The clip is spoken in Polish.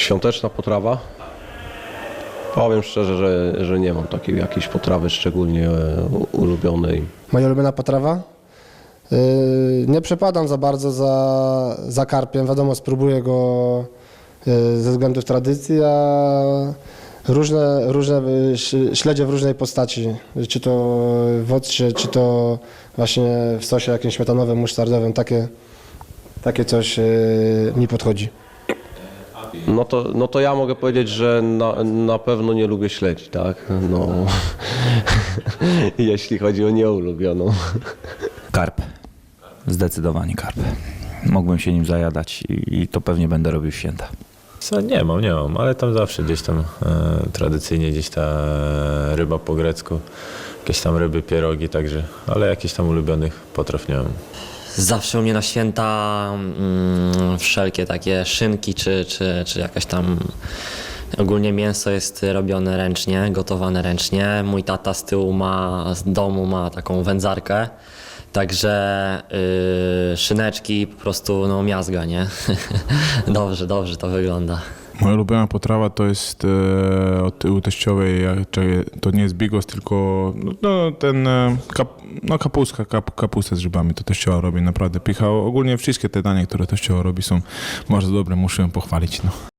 Świąteczna potrawa? Powiem szczerze, że, że nie mam takiej jakiejś potrawy szczególnie e, ulubionej. Moja ulubiona potrawa? Yy, nie przepadam za bardzo za, za karpiem. Wiadomo, spróbuję go yy, ze względów tradycji, a różne, różne śledzie w różnej postaci. Czy to w occie, czy to właśnie w sosie jakimś śmietanowym, musztardowym. Takie, takie coś mi podchodzi. No to, no to ja mogę powiedzieć, że na, na pewno nie lubię śledzi, tak? No, jeśli chodzi o nieulubioną. Karp. Zdecydowanie karp. Mógłbym się nim zajadać i, i to pewnie będę robił w święta. Co, nie mam, nie mam, ale tam zawsze gdzieś tam e, tradycyjnie gdzieś ta ryba po grecku, jakieś tam ryby, pierogi, także, ale jakichś tam ulubionych potraw nie mam. Zawsze u mnie na święta mm, wszelkie takie szynki, czy, czy, czy jakaś tam. Ogólnie mięso jest robione ręcznie, gotowane ręcznie. Mój tata z tyłu ma, z domu ma taką wędzarkę. Także y, szyneczki po prostu no miazga, nie? dobrze, dobrze to wygląda. Moja ulubiona potrawa to jest e, od u teściowej, to nie jest bigos, tylko no, no, ten e, kap, no, kapustka, kap, z grzybami, to teściowa robi naprawdę pycha. Ogólnie wszystkie te dania, które teściowa robi są bardzo dobre, muszę ją pochwalić. No.